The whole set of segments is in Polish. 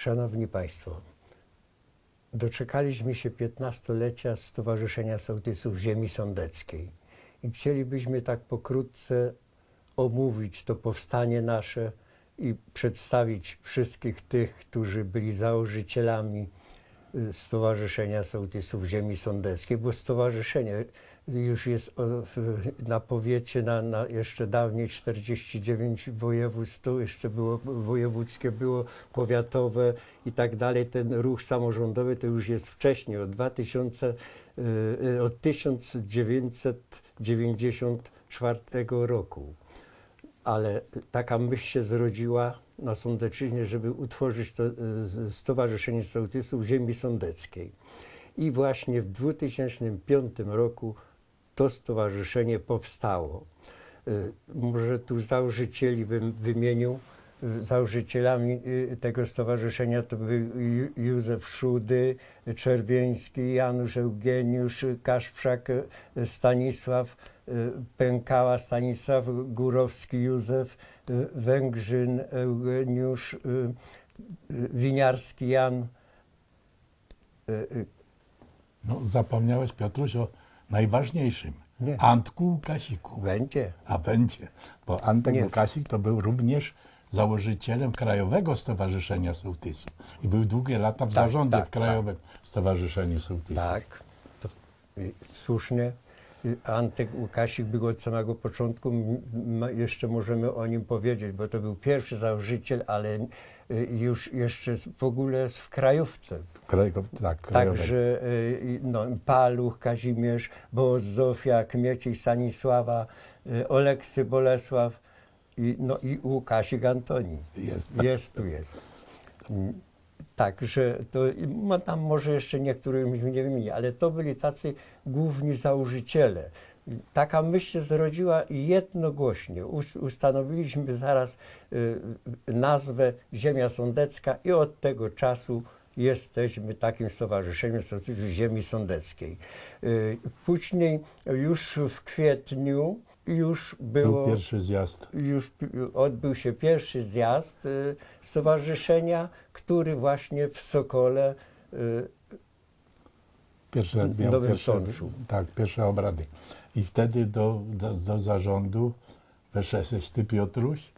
Szanowni Państwo, doczekaliśmy się 15-lecia Stowarzyszenia Sołtysów Ziemi Sądeckiej i chcielibyśmy tak pokrótce omówić to powstanie nasze i przedstawić wszystkich tych, którzy byli założycielami Stowarzyszenia Sołtysów Ziemi Sądeckiej, bo stowarzyszenie już jest w- na powiecie, na, na jeszcze dawniej 49 województw, to jeszcze było wojewódzkie, było powiatowe i tak dalej. Ten ruch samorządowy to już jest wcześniej, od 2000, y, y, od 1994 roku ale taka myśl się zrodziła na Sądeczyźnie, żeby utworzyć to y, Stowarzyszenie Sołtysów Ziemi Sądeckiej. I właśnie w 2005 roku to stowarzyszenie powstało. Y, Może tu założycieli bym wymienił. Y, Założycielami y, tego stowarzyszenia to był Józef Szudy, Czerwieński, Janusz Eugeniusz, Kaszprzak, y, Stanisław, Pękała, Stanisław, Górowski Józef, Węgrzyn Eugeniusz, Winiarski Jan. No, zapomniałeś, Piotruś, o najważniejszym. Nie. Antku Łukasiku. Będzie. A będzie, bo Antek Nie. Łukasik to był również założycielem Krajowego Stowarzyszenia Sołtysów. I był długie lata w Tak, zarządzie tak, w Krajowym Stowarzyszeniu Sołtysów. Tak, to y, słusznie. Y, Antek Łukasik był od samego początku, jeszcze możemy o nim powiedzieć, bo to był pierwszy założyciel, ale y, już jeszcze w ogóle w krajówce. Krajowy, tak. Także no, Paluch, Kazimierz, Boz, Zofia, Kmieciej, Stanisława, Oleksy, Bolesław i, no, i Łukasik Antoni. Jest. Jest, tu jest. Także to ma tam może jeszcze niektórych nie wymienię, ale to byli tacy główni założyciele. Taka myśl się zrodziła jednogłośnie. Us- Ustanowiliśmy zaraz y, nazwę Ziemia Sądecka i od tego czasu jesteśmy takim stowarzyszeniem Sołtysów Ziemi Sądeckiej. Y, Później już w kwietniu już było Był pierwszy zjazd. już odbył się pierwszy zjazd y, stowarzyszenia, który właśnie w Sokole y, Pierwsze, W miał Nowym pierwsze, Sączu. Tak, pierwsze obrady. I wtedy do, do, do zarządu weszłeś ty, Piotruś,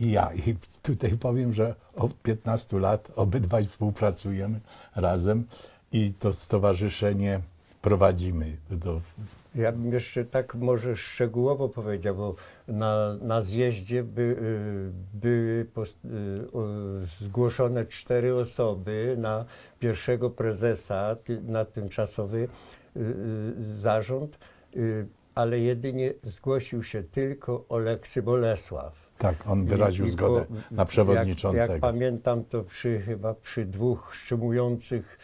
i ja. I tutaj powiem, że od 15 lat obydwaj współpracujemy razem i to stowarzyszenie prowadzimy. Do, Ja bym jeszcze tak może szczegółowo powiedział, bo na, na zjeździe by, y, były y, zgłoszone cztery osoby na pierwszego prezesa, na tymczasowy y, zarząd, ale jedynie zgłosił się tylko Oleksy Bolesław. tak, on wyraził i zgodę na przewodniczącego. Jak, jak pamiętam, to przy chyba przy dwóch szczymujących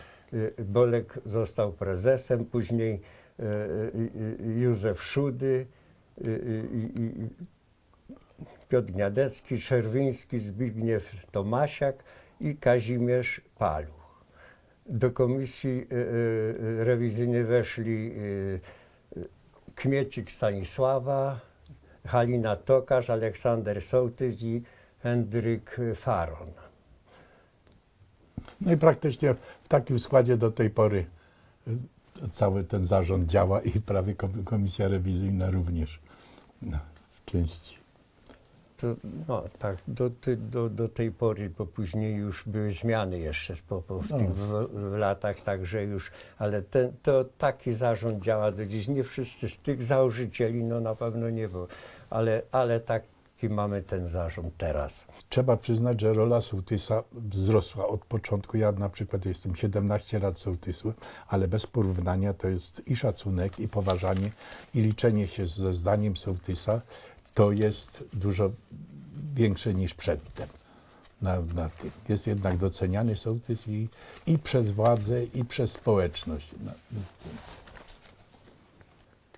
Bolek został prezesem, później y, y, y, Józef Szudy, y, y, y, y, Piotr Gniadecki, Czerwiński, Zbigniew Tomasiak i Kazimierz Paluch. Do komisji y, y, rewizyjnej weszli y, y, Kmiecik Stanisława, Halina Tokarz, Aleksander Sołtys i Hendryk Faron. No i praktycznie w takim składzie do tej pory y, cały ten zarząd działa i prawie kom- komisja rewizyjna również no, w części. To, no tak, do, ty, do, do tej pory, bo później już były zmiany jeszcze po, po, w No. tych w, w latach, także już, ale ten, to taki zarząd działa do dziś. Nie wszyscy z tych założycieli, no na pewno nie było, ale, ale taki mamy ten zarząd teraz. Trzeba przyznać, że rola sołtysa wzrosła od początku. Ja na przykład jestem 17 lat sołtysem, ale bez porównania to jest i szacunek, i poważanie, i liczenie się ze zdaniem sołtysa. To jest dużo większe niż przedtem. Na, na. Jest jednak doceniany sołtys i, i przez władzę, i przez społeczność.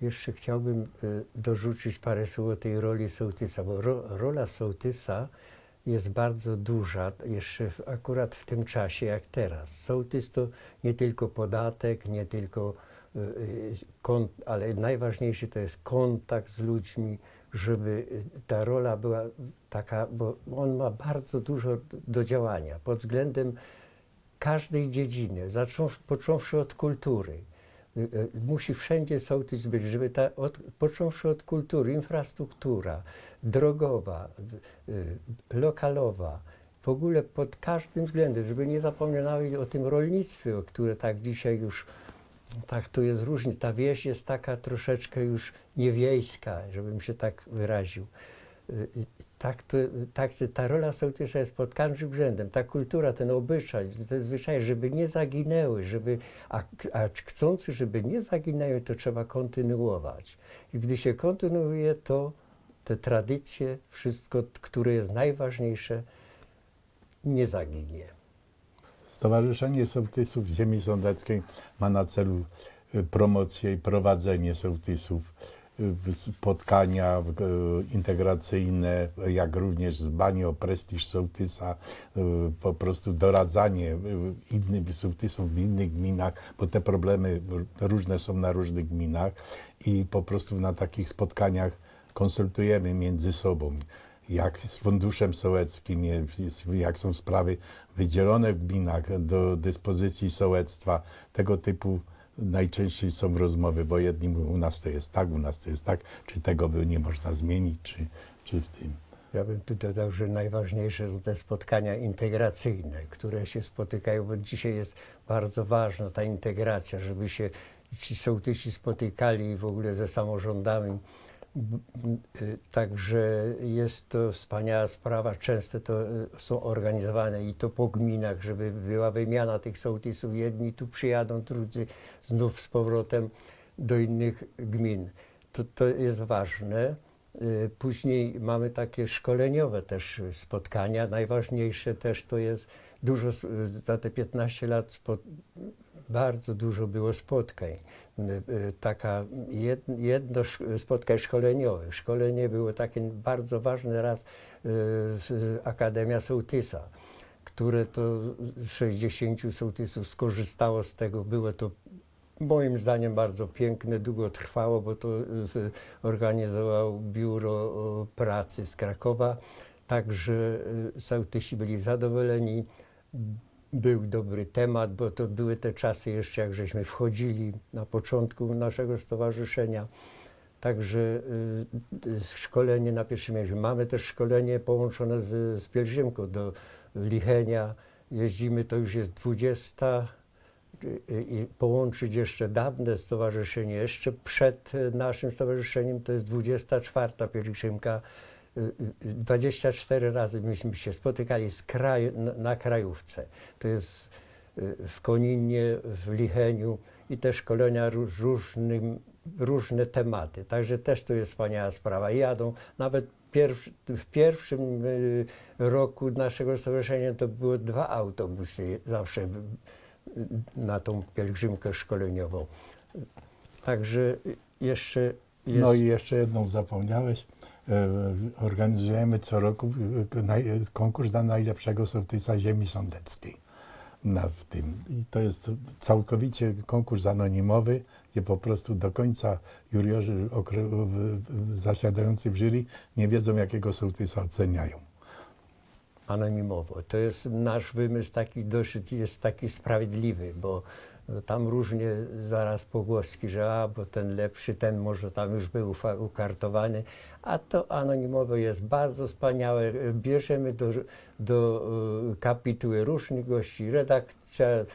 No, Jeszcze chciałbym y, dorzucić parę słów o tej roli sołtysa, bo ro, rola sołtysa jest bardzo duża, jeszcze akurat w tym czasie jak teraz. Sołtys to nie tylko podatek, nie tylko, y, y, ale najważniejszy to jest kontakt z ludźmi, żeby ta rola była taka, bo on ma bardzo dużo do- działania pod względem każdej dziedziny, począwszy od kultury. Y, y, Musi wszędzie sołtys być, żeby ta, od, począwszy od kultury, infrastruktura drogowa, y, lokalowa, w ogóle pod każdym względem, żeby nie zapominali o tym rolnictwie, o które tak dzisiaj już, tak to jest różnie. Ta wieś jest taka troszeczkę już niewiejska, żebym się tak wyraził. Tak, to, tak ta rola sołtysa jest pod każdym względem. Ta kultura, ten obyczaj, te zwyczaje, żeby nie zaginęły, żeby, a, a chcący, żeby nie zaginęły, to trzeba kontynuować. I gdy się kontynuuje, to te tradycje, wszystko, które jest najważniejsze, nie zaginie. Stowarzyszenie Sołtysów Ziemi Sądeckiej ma na celu y, promocję i prowadzenie sołtysów, spotkania y, integracyjne, jak również dbanie o prestiż sołtysa, y, po prostu doradzanie y, innym sołtysom w innych gminach, bo te problemy różne są na różnych gminach i po prostu na takich spotkaniach konsultujemy między sobą jak z funduszem sołeckim, jak są sprawy wydzielone w gminach do dyspozycji sołectwa. Tego typu najczęściej są rozmowy, bo jedni mówią, u nas to jest tak, u nas to jest tak, czy tego by nie można zmienić, czy, czy w tym. Ja bym tu dodał, że najważniejsze są te spotkania integracyjne, które się spotykają, bo dzisiaj jest bardzo ważna ta integracja, żeby się ci sołtysi spotykali w ogóle ze samorządami. Także jest to wspaniała sprawa. Często to y, są organizowane i to po gminach, żeby była wymiana tych sołtysów. Jedni tu przyjadą, drudzy znów z powrotem do innych gmin. To, to jest ważne. Y, Później mamy takie szkoleniowe też spotkania. Najważniejsze też to jest dużo, y, za te 15 lat bardzo dużo było spotkań. Y, y, Taka jed, jedno sz- spotkań szkoleniowych. Szkolenie było takie bardzo ważne raz y, Akademia Sołtysa, które to 60 sołtysów skorzystało z tego. Było to moim zdaniem bardzo piękne, długo trwało, bo to organizował Biuro Pracy z Krakowa, także sołtysi byli zadowoleni. Był dobry temat, bo to były te czasy jeszcze, jak żeśmy wchodzili na początku naszego stowarzyszenia. Także y, y, szkolenie na pierwszym miejscu. Mamy też szkolenie połączone z, z pielgrzymką do Lichenia. Jeździmy, to już jest 20 i- i połączyć jeszcze dawne stowarzyszenie, jeszcze przed e, naszym stowarzyszeniem, to jest 24 pielgrzymka. Y, y, y, 24 razy myśmy się spotykali z kraj, na, krajówce. To jest y, w Koninie, w Licheniu i te szkolenia róż, różnym, różne tematy. Także też to jest wspaniała sprawa. Jadą nawet pierwszy, w pierwszym y, roku naszego stowarzyszenia to były dwa autobusy zawsze y, na tą pielgrzymkę szkoleniową. Także jeszcze jest... No i jeszcze jedną zapomniałeś. E, Organizujemy co roku e, konkurs na najlepszego sołtysa ziemi sądeckiej. Na, w tym. I to jest całkowicie konkurs anonimowy, gdzie po prostu do końca juriorzy zasiadający w jury nie wiedzą, jakiego sołtysa oceniają. anonimowo. To jest nasz wymysł taki dosyć jest taki sprawiedliwy, bo tam różnie zaraz pogłoski, że a, bo ten lepszy, ten może tam już był ukartowany, a to anonimowe jest bardzo wspaniałe. Bierzemy do, do e, kapituły różnych gości, redakcja, e,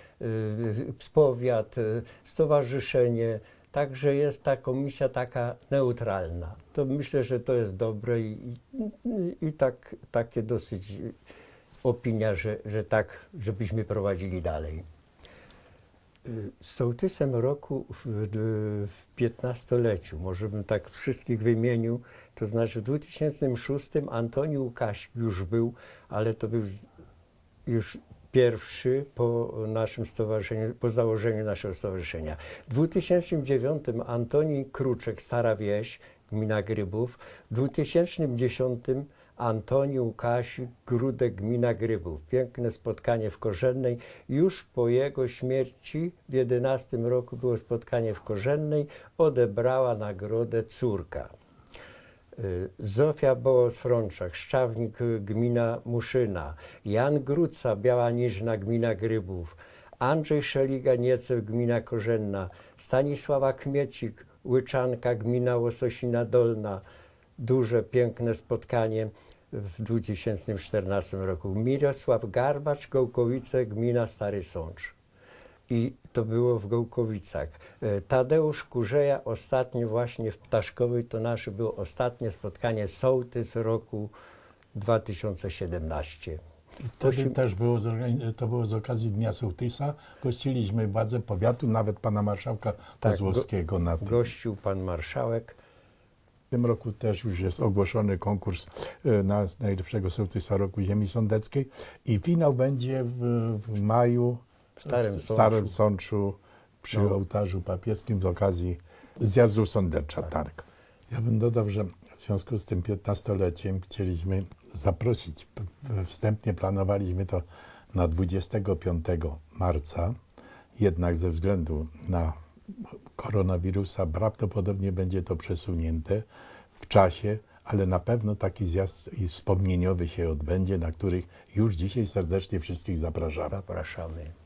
powiat, e, stowarzyszenie, Także jest ta komisja taka neutralna. To myślę, że to jest dobre i, i, i tak, takie dosyć opinia, że, że tak, żebyśmy prowadzili dalej. Y, Sołtysem roku w, w 15-leciu, może bym tak wszystkich wymienił, to znaczy w 2006 Antoni Łukaś już był, ale to był już pierwszy po naszym stowarzyszeniu, po założeniu naszego stowarzyszenia. W 2009 Antoni Kruczek, Stara Wieś, gmina Grybów. W 2010 Antoni Łukasik, Grudek, gmina Grybów. Piękne spotkanie w Korzennej. Już po jego śmierci w 11 roku było spotkanie w Korzennej. Odebrała nagrodę córka. y, Zofia Bołos-Frączak, Szczawnik, gmina Muszyna, Jan Gruca, Biała Niżna, gmina Grybów, Andrzej Szeliga, Niecew, gmina Korzenna, Stanisława Kmiecik, Łyczanka, gmina Łososina Dolna. Duże, piękne spotkanie w 2014 roku. Mirosław Garbacz, Gołkowice, gmina Stary Sącz. I to było w Gołkowicach. E, Tadeusz Kurzeja ostatnio właśnie w Ptaszkowej, to nasze było ostatnie spotkanie sołtys roku 2017. I wtedy też było, zorgani- to było z okazji Dnia Sołtysa. Gościliśmy władze powiatu, nawet pana marszałka Tak, Kozłowskiego na tym. Gościł pan marszałek. W tym roku też już jest ogłoszony konkurs e, na najlepszego sołtysa roku ziemi sądeckiej i finał będzie w, w maju W Starym w Starym Sączu. Sączu przy No. ołtarzu papieskim z okazji zjazdu sądecza. Tak. Ja bym dodał, że w związku z tym 15-leciem chcieliśmy zaprosić, wstępnie planowaliśmy to na 25 marca, jednak ze względu na koronawirusa prawdopodobnie będzie to przesunięte w czasie, ale na pewno taki zjazd wspomnieniowy się odbędzie, na których już dzisiaj serdecznie wszystkich zapraszamy. Zapraszamy.